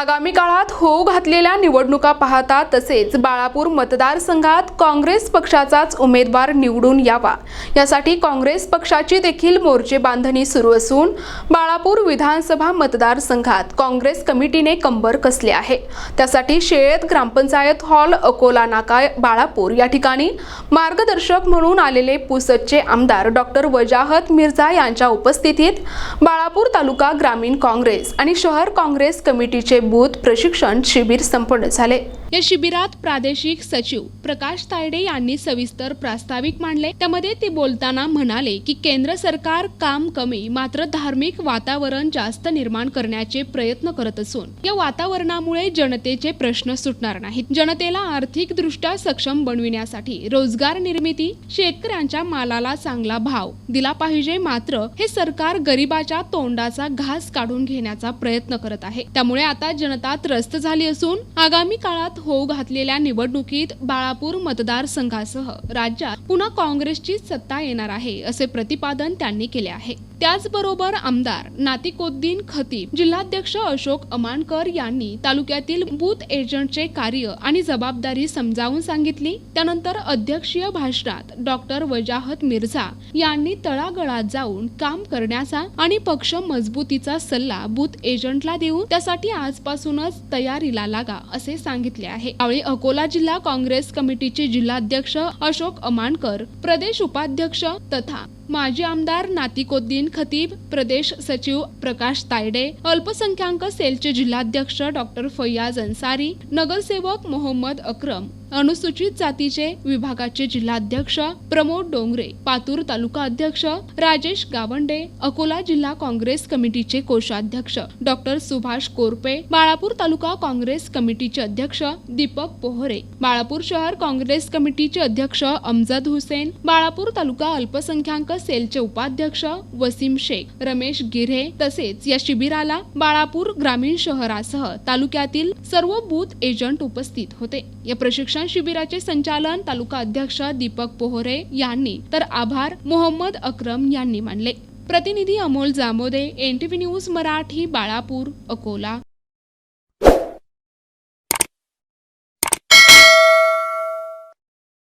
आगामी काळात होऊ घातलेल्या निवडणुका पाहता तसेच बाळापूर मतदारसंघात काँग्रेस पक्षाचाच उमेदवार निवडून यावा. यासाठी काँग्रेस पक्षाची देखील मोर्चे बांधणी सुरू असून बाळापूर विधानसभा मतदारसंघात काँग्रेस कमिटीने कंबर कसले आहे. त्यासाठी शेळेत ग्रामपंचायत हॉल अकोला नाका बाळापूर या ठिकाणी मार्गदर्शक म्हणून आलेले पुसदचे आमदार डॉक्टर वजाहत मिर्झा यांच्या उपस्थितीत बाळापूर तालुका ग्रामीण काँग्रेस आणि शहर काँग्रेस कमिटीचे बूथ प्रशिक्षण शिबिर संपन्न झाले. या शिबिरात प्रादेशिक सचिव प्रकाश तायडे यांनी सविस्तर प्रास्ताविक मांडले. त्यामध्ये ते बोलताना म्हणाले की केंद्र सरकार काम कमी मात्र धार्मिक वातावरण जास्त निर्माण करण्याचे प्रयत्न करत असून या वातावरणामुळे जनतेचे प्रश्न सुटणार नाहीत. जनतेला आर्थिक दृष्ट्या सक्षम बनविण्यासाठी रोजगार निर्मिती शेतकऱ्यांच्या मालाला चांगला भाव दिला पाहिजे मात्र हे सरकार गरिबाच्या तोंडाचा घास काढून घेण्याचा प्रयत्न करत आहे. त्यामुळे आता जनता त्रस्त झाली असून आगामी काळात होऊ घातलेल्या निवडणुकीत बाळापूर मतदारसंघासह राज्यात पुन्हा काँग्रेसची सत्ता येणार आहे असे प्रतिपादन त्यांनी केले आहे. त्याचबरोबर आमदार नातिकोद्दीन खतीब जिल्हाध्यक्ष अशोक अमानकर यांनी तालुक्यातील बूथ एजंटचे कार्य आणि जबाबदारी समजावून सांगितली. त्यानंतर अध्यक्षीय भाषणात डॉक्टर वजाहत मिर्झा यांनी तळागळात जाऊन काम करण्याचा आणि पक्ष मजबूतीचा सल्ला बूथ एजंटला देऊन त्यासाठी आजपासूनच तयारीला लागा असे सांगितले आहे. यावेळी अकोला जिल्हा काँग्रेस कमिटीचे जिल्हाध्यक्ष अशोक अमानकर प्रदेश उपाध्यक्ष तथा माजी आमदार नातिकोद्दीन खतीब प्रदेश सचिव प्रकाश तायडे अल्पसंख्याक सेलचे जिल्हाध्यक्ष डॉक्टर फैयाज अन्सारी नगरसेवक मोहम्मद अक्रम. अनुसूचित जातीचे विभागाचे जिल्हाध्यक्ष प्रमोद डोंगरे पातूर तालुका अध्यक्ष राजेश गावंडे अकोला जिल्हा काँग्रेस कमिटीचे कोषाध्यक्ष डॉक्टर सुभाष कोरपे बाळापूर तालुका काँग्रेस कमिटीचे अध्यक्ष दीपक पोहरे बाळापूर शहर काँग्रेस कमिटीचे अध्यक्ष अमजद हुसेन बाळापूर तालुका अल्पसंख्याक सेलचे उपाध्यक्ष वसीम शेख रमेश गिरे तसेच या शिबिराला बाळापूर ग्रामीण शहरासह तालुक्यातील सर्व बूथ एजंट उपस्थित होते. या प्रशिक्षण शिबिराचे संचालन तालुका अध्यक्ष दीपक पोहरे यांनी. तर आभार मोहम्मद अक्रम यांनी मानले. प्रतिनिधी अमोल जामोदे एनटीव्ही न्यूज मराठी बाळापूर अकोला.